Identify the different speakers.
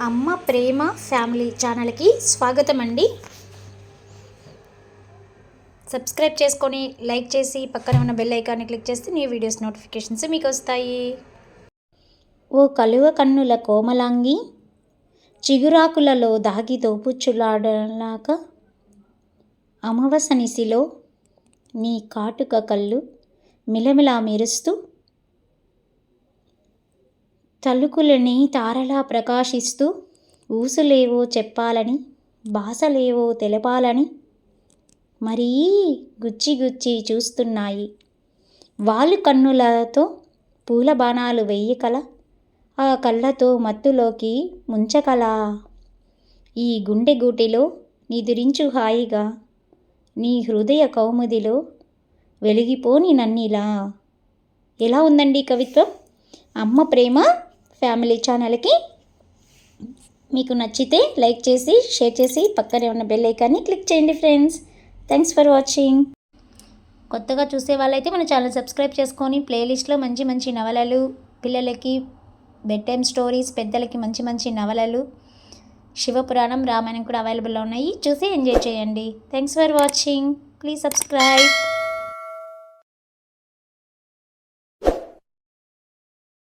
Speaker 1: అమ్మ ప్రేమ ఫ్యామిలీ ఛానల్కి స్వాగతం అండి సబ్స్క్రైబ్ చేసుకొని లైక్ చేసి పక్కన ఉన్న బెల్ ఐకాన్ని క్లిక్ చేస్తే న్యూ వీడియోస్ నోటిఫికేషన్స్ మీకు వస్తాయి. ఓ కలువ కన్నుల కోమలాంగి చిగురాకులలో దాగి దోపుచ్చులాడలాక అమవసనిసిలో నీ కాటుక కళ్ళు మిలమిలా మెరుస్తూ తలుకులని తారలా ప్రకాశిస్తూ ఊసులేవో చెప్పాలని భాసలేవో తెలపాలని మరీ గుచ్చి గుచ్చి చూస్తున్నాయి. వాళ్ళు కన్నులతో పూల బాణాలు వెయ్యకల ఆ కళ్ళతో మత్తులోకి ముంచకల. ఈ గుండె గూటిలో నిదురించు హాయిగా నీ హృదయ కౌముదిలో వెలిగిపోని నన్నిలా. ఎలా ఉందండి కవిత్వం? అమ్మ ప్రేమ ఫ్యామిలీ ఛానల్కి. మీకు నచ్చితే లైక్ చేసి షేర్ చేసి పక్కనే ఉన్న బెల్ ఐకాన్ని క్లిక్ చేయండి ఫ్రెండ్స్. Thanks for watching. కొత్తగా చూసే వాళ్ళైతే మన ఛానల్ సబ్స్క్రైబ్ చేసుకొని ప్లేలిస్ట్లో మంచి మంచి నవలలు పిల్లలకి బెడ్ టైమ్ స్టోరీస్ పెద్దలకి మంచి మంచి నవలలు శివపురాణం రామాయణం కూడా అవైలబుల్లో ఉన్నాయి. చూసి ఎంజాయ్ చేయండి. Thanks for watching. Please subscribe.